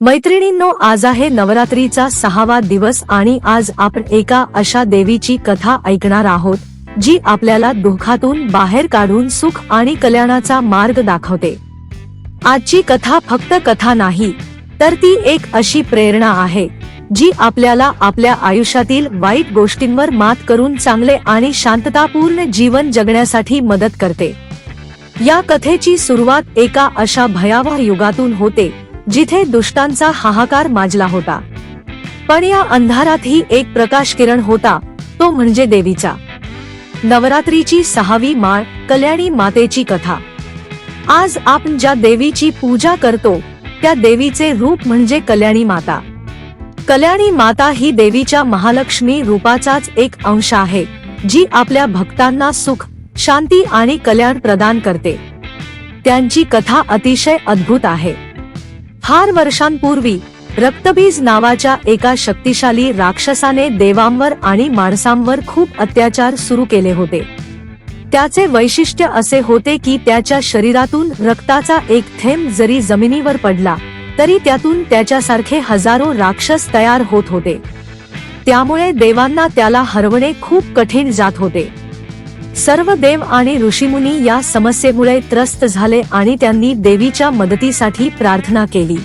मैत्रिणींनो आज आहे नवरात्रीचा सहावा दिवस आणि आज आपण एका अशा देवीची कथा ऐकणार आहोत जी आपल्याला दुःखातून बाहेर काढून सुख आणि कल्याणाचा मार्ग दाखवते. आजची कथा फक्त कथा नाही तर ती एक अशी प्रेरणा आहे जी आपल्याला आपल्या आयुष्यातील वाईट गोष्टींवर मात करून चांगले आणि शांततापूर्ण जीवन जगण्यासाठी मदत करते. या कथेची सुरुवात एका अशा भयावह युगातून होते जिथे दुष्टांचा हाहाकार माजला होता. पण या अंधारातही एक प्रकाश किरण होता तो म्हणजे देवीचा. नवरात्रीची सहावी माळ कल्याणी मातेची कथा. आज आपण ज्या देवीची पूजा करतो त्या देवीचे रूप म्हणजे कल्याणी माता. कल्याणी माता ही देवीच्या महालक्ष्मी रूपाचाच एक अंश आहे जी आपल्या भक्तांना सुख शांती आणि कल्याण प्रदान करते. त्यांची कथा अतिशय अद्भुत आहे. फार वर्षांपूर्वी रक्तबीज नावाच्या एका शक्तिशाली राक्षसाने देवांवर आणि माणसांवर खूप अत्याचार सुरू केले होते. त्याचे वैशिष्ट्य असे होते की त्याच्या शरीरातून रक्ताचा एक थेंब जरी जमिनीवर पडला तरी त्यातून त्याच्यासारखे हजारो राक्षस तयार होत होते. त्यामुळे देवांना त्याला हरवणे खूप कठीण जात होते. सर्व देव आणि ऋषीमुनी या समस्येमुळे त्रस्त झाले आणि त्यांनी देवीच्या मदतीसाठी प्रार्थना केली.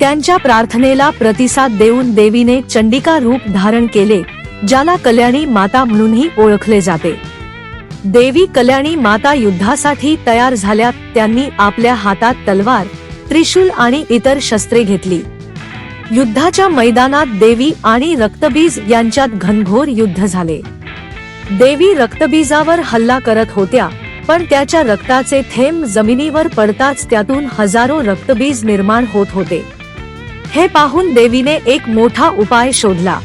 त्यांच्या प्रार्थनेला प्रतिसाद देऊन देवीने चंडिका रूप धारण केले ज्याला कल्याणी माता म्हणूनही ओळखले जाते. देवी कल्याणी माता युद्धासाठी तयार झाल्या त्यांनी आपल्या हातात तलवार त्रिशूल आणि इतर शस्त्रे घेतली. युद्धाच्या मैदानात देवी आणि रक्तबीज यांच्यात घनघोर युद्ध झाले. देवी रक्तबीजावर हल्ला करत होत्या पण त्याच्या रक्ताचे थेंब जमिनीवर पडताच त्यातून हजारो रक्तबीज निर्माण होत होते. हे पाहून देवीने एक मोठा उपाय शोधला.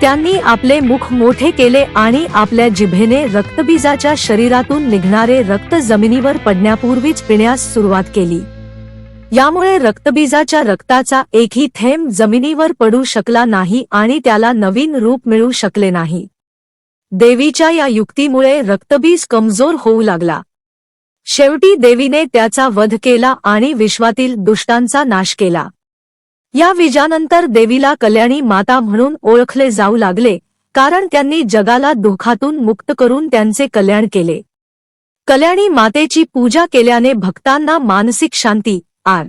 त्यांनी आपले मुख मोठे केले आणि आपल्या जिभेने रक्तबीजाच्या शरीरातून निघणारे रक्त जमिनीवर पडण्यापूर्वीच पिण्यास सुरुवात केली. यामुळे रक्तबीजाच्या रक्ताचा एकही थेंब जमिनीवर पडू शकला नाही आणि त्याला नवीन रूप मिळू शकले नाही. देवीच्या या युक्तीमुळे रक्तबीज कमजोर होऊ लागला. शेवटी देवीने त्याचा वध केला आणि विश्वातील दुष्टांचा नाश केला. या विजानंतर देवीला कल्याणी माता म्हणून ओळखले जाऊ लागले कारण त्यांनी जगाला दुःखातून मुक्त करून त्यांचे कल्याण केले. कल्याणी मातेची पूजा केल्याने भक्तांना मानसिक शांती आर.